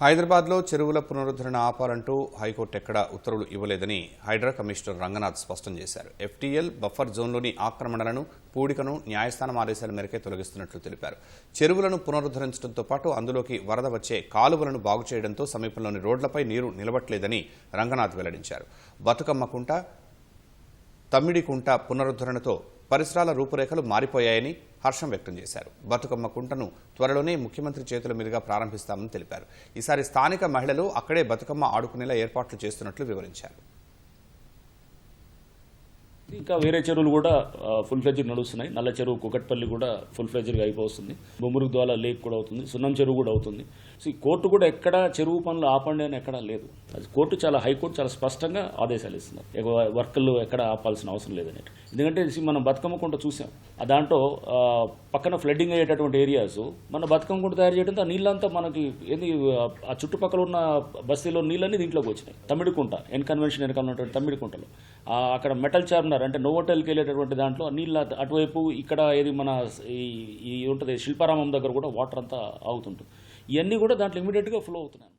హైదరాబాద్లో చెరువుల పునరుద్ధరణ ఆపాలంటూ హైకోర్టు ఎక్కడా ఉత్తర్వులు ఇవ్వలేదని హైడ్రా కమిషనర్ రంగనాథ్ స్పష్టం చేశారు. ఎఫ్టీఎల్ బఫర్ జోన్లోని ఆక్రమణలను పూడికను న్యాయస్థానం ఆదేశాల మేరకే తొలగిస్తున్నట్లు తెలిపారు. చెరువులను పునరుద్ధరించడంతో పాటు అందులోకి వరద వచ్చే కాలువలను బాగు చేయడంతో సమీపంలోని రోడ్లపై నీరు నిలవట్లేదని రంగనాథ్ వెల్లడించారు. బతుకమ్మకుంట తమ్మిడికుంట పునరుద్ధరణతో పరిసరాల రూపురేఖలు మారిపోయాయని హర్షం వ్యక్తం చేశారు. బతుకమ్మ కుంటను త్వరలోనే ముఖ్యమంత్రి చేతుల మీదుగా ప్రారంభిస్తామని తెలిపారు. ఈసారి స్థానిక మహిళలు అక్కడే బతుకమ్మ ఆడుకునేలా ఏర్పాట్లు చేస్తున్నట్లు వివరించారు. ఇంకా వేరే చెరువులు కూడా ఫుల్ ఫ్లెజర్ నడుస్తున్నాయి. నల్ల చెరువు కుకట్పల్లి కూడా ఫుల్ ఫ్లెజర్గా అయిపోతుంది. బొమ్మరుగు ద్వారా లేక్ కూడా అవుతుంది. సున్నం చెరువు కూడా అవుతుంది. సో ఈ కోర్టు కూడా ఎక్కడ చెరువు పనులు ఆపండి అని ఎక్కడా లేదు. అది కోర్టు చాలా హైకోర్టు చాలా స్పష్టంగా ఆదేశాలు ఇస్తున్నారు. వర్కులు ఎక్కడ ఆపాల్సిన అవసరం లేదని ఎందుకంటే మనం బతుకమ్మ కుంట చూసాం దాంట్లో పక్కన ఫ్లడ్డింగ్ అయ్యేటటువంటి ఏరియాస్ మన బతుకమ్మ కుంట తయారు చేయడంతో ఆ నీళ్ళంతా మనకి ఏంది ఆ చుట్టుపక్కల ఉన్న బస్తీలో నీళ్ళన్నీ దీంట్లోకి వచ్చినాయి. తమిడికుంట ఎన్ కన్వెన్షన్ వెనకాల ఉన్నటువంటి తమిడికుంటలో అక్కడ మెటల్ చార్మినార్ అంటే నోవోటల్కి వెళ్ళేటటువంటి దాంట్లో నీళ్ళు నీళ్ళ అటువైపు ఇక్కడ ఏది మన ఈ ఈ ఉంటుంది శిల్పారామం దగ్గర కూడా వాటర్ అంతా ఆగుతుంటుంది. ఇవన్నీ కూడా దాంట్లో ఇమీడియట్గా ఫ్లో అవుతున్నాయి